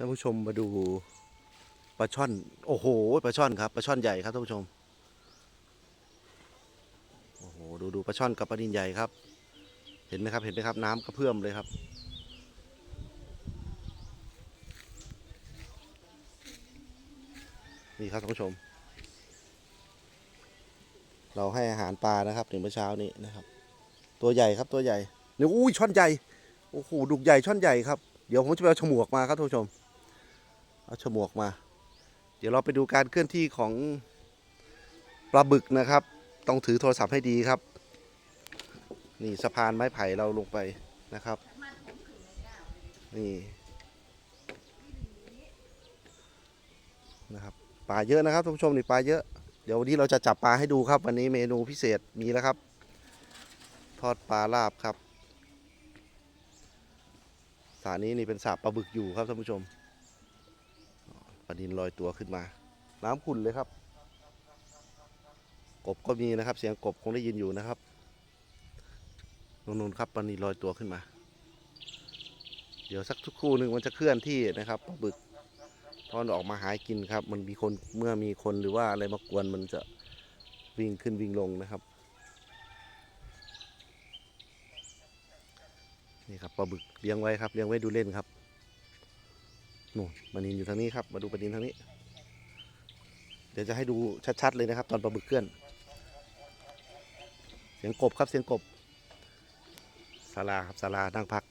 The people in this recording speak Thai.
ท่านผู้ชมมาดูปลาช่อน โอ้โหปลาช่อนครับปลาช่อนใหญ่ครับท่านผู้ชมโอ้โหดูดูปลาช่อนกับปลาดินใหญ่ครับ เห็นไหมครับเห็นไหมครับ น้ำกระเพื่อมเลยครับ นี่ครับท่านผู้ชม เราให้อาหารปลานะครับถึงเมื่อเช้านี้นะครับ ตัวใหญ่ครับตัวใหญ่นี่อุ้ยช่อนใหญ่โอ้โหดุกใหญ่ช่อนใหญ่ครับเดี๋ยวผมจะไปเอาฉมวกมาครับท่านผู้ชม เอาฉมวกมา เดี๋ยวเราไปดูการเคลื่อนที่ของปลาบึกนะครับ ต้องถือโทรศัพท์ให้ดีครับ นี่สะพานไม้ไผ่เราลงไปนะครับ นี่นะครับปลาเยอะนะครับท่านผู้ชมนี่ปลาเยอะเดี๋ยววันนี้เราจะจับปลาให้ดูครับ วันนี้เมนูพิเศษมีแล้วครับ ทอดปลาลาบครับสานี้นี่เป็นสาบปลาบึกอยู่ครับท่านผู้ชม ปลาดินลอยตัวขึ้นมา น้ำขุ่นเลยครับ กบก็มีนะครับ เสียงกบคงได้ยินอยู่นะครับนู่นๆครับปลาดินลอยตัวขึ้นมา เดี๋ยวสักทุกครู่หนึ่งมันจะเคลื่อนที่นะครับปลาบึกตอนออกมาหากินครับ มันมีคนเมื่อมีคนหรือว่าอะไรมากวนมันจะวิ่งขึ้นวิ่งลงนะครับ นี่ครับปลาบึกเลี้ยงไว้ครับเลี้ยงไว้ดูเล่นครับ นู่นปลานินอยู่ทางนี้ครับ มาดูปลานินทางนี้ เดี๋ยวจะให้ดูชัดๆเลยนะครับ ตอนปลาบึกเคลื่อน เสียงกบครับเสียงกบศาลาครับศาลานั่งพัก